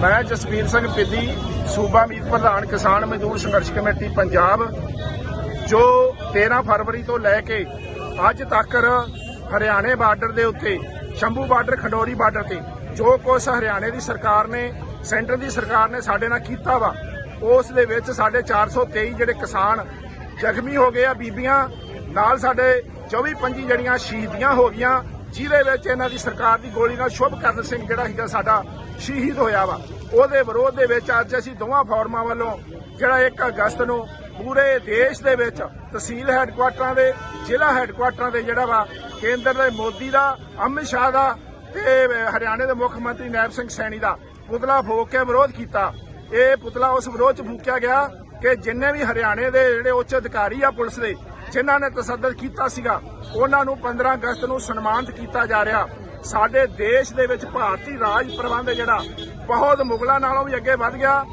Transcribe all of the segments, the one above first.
ਮੈਂ ਜਸਵੀਰ ਸਿੰਘ ਪਿੱਦੀ, ਸੂਬਾ ਮੀਤ ਪ੍ਰਧਾਨ ਕਿਸਾਨ ਮਜ਼ਦੂਰ ਸੰਘਰਸ਼ ਕਮੇਟੀ, ਪੰਜਾਬ, ਜੋ 13 ਫਰਵਰੀ ਤੋਂ ਲੈ ਕੇ ਅੱਜ ਤੱਕ ਹਰਿਆਣੇ ਬਾਰਡਰ ਦੇ ਉੱਤੇ, ਸ਼ੰਭੂ ਬਾਰਡਰ, ਖਡੋਰੀ ਬਾਰਡਰ ਤੇ, ਜੋ ਕੁਛ ਹਰਿਆਣੇ ਦੀ ਸਰਕਾਰ ਨੇ, ਸੈਂਟਰ ਦੀ ਸਰਕਾਰ ਨੇ ਸਾਡੇ ਨਾਲ ਕੀਤਾ ਵਾ, ਉਸ ਦੇ ਵਿੱਚ ਸਾਡੇ 423 ਜਿਹੜੇ ਕਿਸਾਨ ਜ਼ਖਮੀ ਹੋ ਗਏ ਆ, ਬੀਬੀਆਂ, ਨਾਲ ਸਾਡੇ 24 25 ਜਿਹੜੀਆਂ ਸ਼ਹੀਦੀਆਂ ਹੋ ਗਈਆਂ ਜਿਹਦੇ ਵਿੱਚ ਇਹਨਾਂ ਦੀ ਸਰਕਾਰ ਦੀ ਗੋਲੀ ਨਾਲ ਸ਼ੁਭਕਰਨ ਸਿੰਘ ਜਿਹੜਾ ਸੀਗਾ ਸਾਡਾ ਸ਼ਹੀਦ ਹੋਇਆ ਵਾ। ਉਹਦੇ ਵਿਰੋਧ ਦੇ ਵਿੱਚ ਅੱਜ ਅਸੀਂ ਦੋਵਾਂ ਫੋਰਮਾਂ ਵੱਲੋਂ ਜਿਹੜਾ 1 ਅਗਸਤ ਨੂੰ ਪੂਰੇ ਦੇਸ਼ ਦੇ ਵਿੱਚ ਤਹਿਸੀਲ ਹੈੱਡਕੁਆਟਰਾਂ ਦੇ, ਜ਼ਿਲ੍ਹਾ ਹੈੱਡਕੁਆਟਰਾਂ ਦੇ ਜਿਹੜਾ ਵਾ, ਕੇਂਦਰ ਦੇ ਮੋਦੀ ਦਾ, ਅਮਿਤ ਸ਼ਾਹ ਦਾ ਤੇ ਹਰਿਆਣੇ ਦੇ ਮੁੱਖ ਮੰਤਰੀ ਨੈਬ ਸਿੰਘ ਸੈਣੀ ਦਾ ਪੁਤਲਾ ਫੂਕ ਕੇ ਵਿਰੋਧ ਕੀਤਾ। ਇਹ ਪੁਤਲਾ ਉਸ ਵਿਰੋਧ ਚ ਫੂਕਿਆ ਗਿਆ ਕਿ ਜਿੰਨੇ ਵੀ ਹਰਿਆਣੇ ਦੇ ਜਿਹੜੇ ਉੱਚ ਅਧਿਕਾਰੀ ਆ ਪੁਲਿਸ ਦੇ, ਜਿਨ੍ਹਾਂ ਨੇ ਤਸੱਦਦ ਕੀਤਾ ਸੀਗਾ ਉਹਨਾਂ ਨੂੰ 15 ਅਗਸਤ ਨੂੰ ਸਨਮਾਨਿਤ ਕੀਤਾ ਜਾ ਰਿਹਾ। ਸਾਡੇ ਦੇਸ਼ ਦੇ ਵਿੱਚ ਭਾਰਤੀ ਰਾਜ ਪ੍ਰਬੰਧ ਜਿਹੜਾ, ਬਹੁਤ ਮੁਗਲਾਂ ਨਾਲੋਂ ਵੀ ਅੱਗੇ ਵੱਧ ਗਿਆ।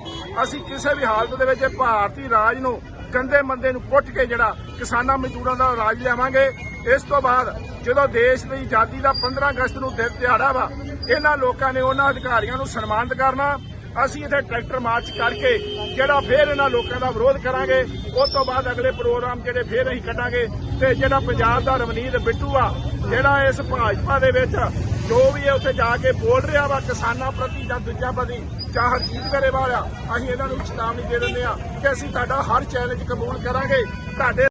ਅਸੀਂ ਕਿਸੇ ਵੀ ਹਾਲਤ ਦੇ ਵਿੱਚ ਭਾਰਤੀ ਰਾਜ ਨੂੰ ਗੰਦੇ ਮੰਦੇ ਨੂੰ ਪੁੱਟ ਕੇ ਜਿਹੜਾ ਕਿਸਾਨਾਂ ਮਜ਼ਦੂਰਾਂ ਦਾ ਰਾਜ ਲਿਆਵਾਂਗੇ। ਇਸ ਤੋਂ ਬਾਅਦ ਜਦੋਂ ਦੇਸ਼ ਦੀ ਆਜ਼ਾਦੀ ਦਾ 15 ਅਗਸਤ ਨੂੰ ਦਿਨ ਦਿਹਾੜਾ ਵਾ, ਇਹਨਾਂ ਲੋਕਾਂ ਨੇ ਉਹਨਾਂ ਅਧਿਕਾਰੀਆਂ ਨੂੰ ਸਨਮਾਨਿਤ ਕਰਨਾ। ਅਸੀਂ ਇੱਥੇ ਟਰੈਕਟਰ ਮਾਰਚ ਕਰਕੇ ਜਿਹੜਾ ਫੇਰ ਇਹਨਾਂ ਲੋਕਾਂ ਦਾ ਵਿਰੋਧ ਕਰਾਂਗੇ, ਉਸ ਤੋਂ ਬਾਅਦ ਅਗਲੇ ਪ੍ਰੋਗਰਾਮ ਜਿਹੜੇ ਫੇਰ ਅਸੀਂ ਕੱਢਾਂਗੇ ਤੇ ਜਿਹੜਾ ਪੰਜਾਬ ਦਾ ਰਵਨੀਤ ਬਿੱਟੂ ਆ, ਜਿਹੜਾ ਇਸ ਭਾਜਪਾ ਦੇ ਵਿੱਚ ਜੋ ਵੀ ਇਹ ਉੱਥੇ ਜਾ ਕੇ ਬੋਲ ਰਿਹਾ ਵਾ, ਕਿਸਾਨਾਂ ਪ੍ਰਤੀ ਜਾਂ ਦੂਜਿਆਂ ਪ੍ਰਤੀ, ਜਾਂ ਹਰਜੀਤ ਕਰੇ ਵਾਲਾ ਅਸੀਂ ਇਹਨਾਂ ਨੂੰ ਚੇਤਾਵਨੀ ਦੇ ਦਿੰਦੇ ਆ ਕਿ ਅਸੀਂ ਤੁਹਾਡਾ ਹਰ ਚੈਲੰਜ ਕਬੂਲ ਕਰਾਂਗੇ, ਤੁਹਾਡੇ